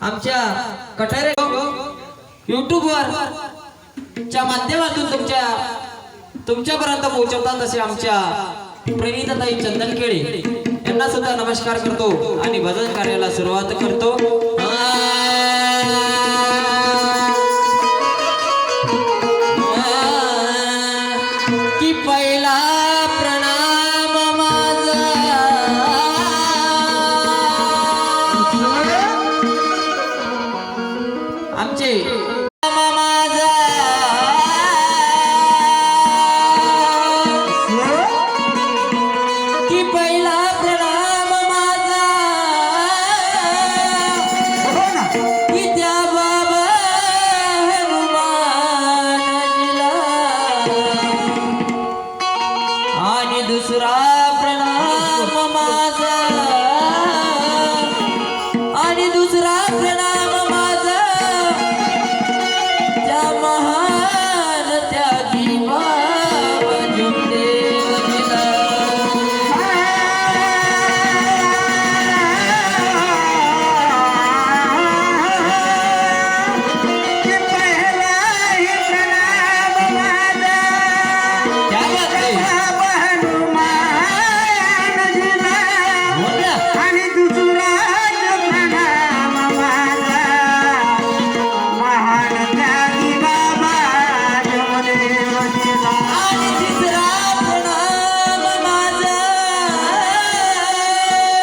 आमच्या कटारे युट्यूब वर च्या माध्यमातून तुमच्या तुमच्यापर्यंत पोहोचवतात असे आमच्या प्रणिताताई चंदनखेडे. यांना सुद्धा नमस्कार करतो आणि भजन कार्याला सुरुवात करतो. 记。